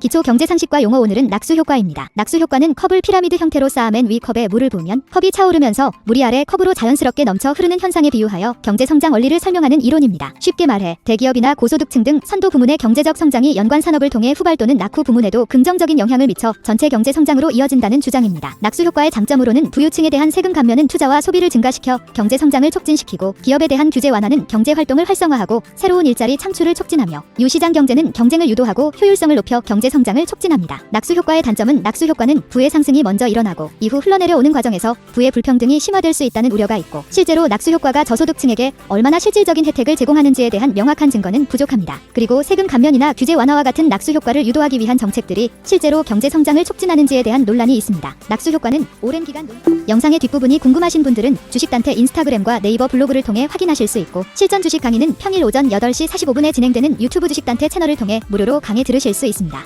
기초 경제 상식과 용어 오늘은 낙수 효과입니다. 낙수 효과는 컵을 피라미드 형태로 쌓아맨 위 컵에 물을 부으면 컵이 차오르면서 물이 아래 컵으로 자연스럽게 넘쳐 흐르는 현상에 비유하여 경제 성장 원리를 설명하는 이론입니다. 쉽게 말해 대기업이나 고소득층 등 선도 부문의 경제적 성장이 연관 산업을 통해 후발 또는 낙후 부문에도 긍정적인 영향을 미쳐 전체 경제 성장으로 이어진다는 주장입니다. 낙수 효과의 장점으로는 부유층에 대한 세금 감면은 투자와 소비를 증가시켜 경제 성장을 촉진시키고 기업에 대한 규제 완화는 경제 활동을 활성화하고 새로운 일자리 창출을 촉진하며 유시장 경제는 경쟁을 유도하고 효율성을 높여 경제 성장을 촉진합니다. 낙수 효과의 단점은 낙수 효과는 부의 상승이 먼저 일어나고 이후 흘러내려오는 과정에서 부의 불평등이 심화될 수 있다는 우려가 있고 실제로 낙수 효과가 저소득층에게 얼마나 실질적인 혜택을 제공하는지에 대한 명확한 증거는 부족합니다. 그리고 세금 감면이나 규제 완화와 같은 낙수 효과를 유도하기 위한 정책들이 실제로 경제 성장을 촉진하는지에 대한 논란이 있습니다. 낙수 효과는 오랜 기간 논... 영상의 뒷부분이 궁금하신 분들은 주식단태 인스타그램과 네이버 블로그를 통해 확인하실 수 있고 실전 주식 강의는 평일 오전 8시 45분에 진행되는 유튜브 주식단태 채널을 통해 무료로 강의 들으실 수 있습니다.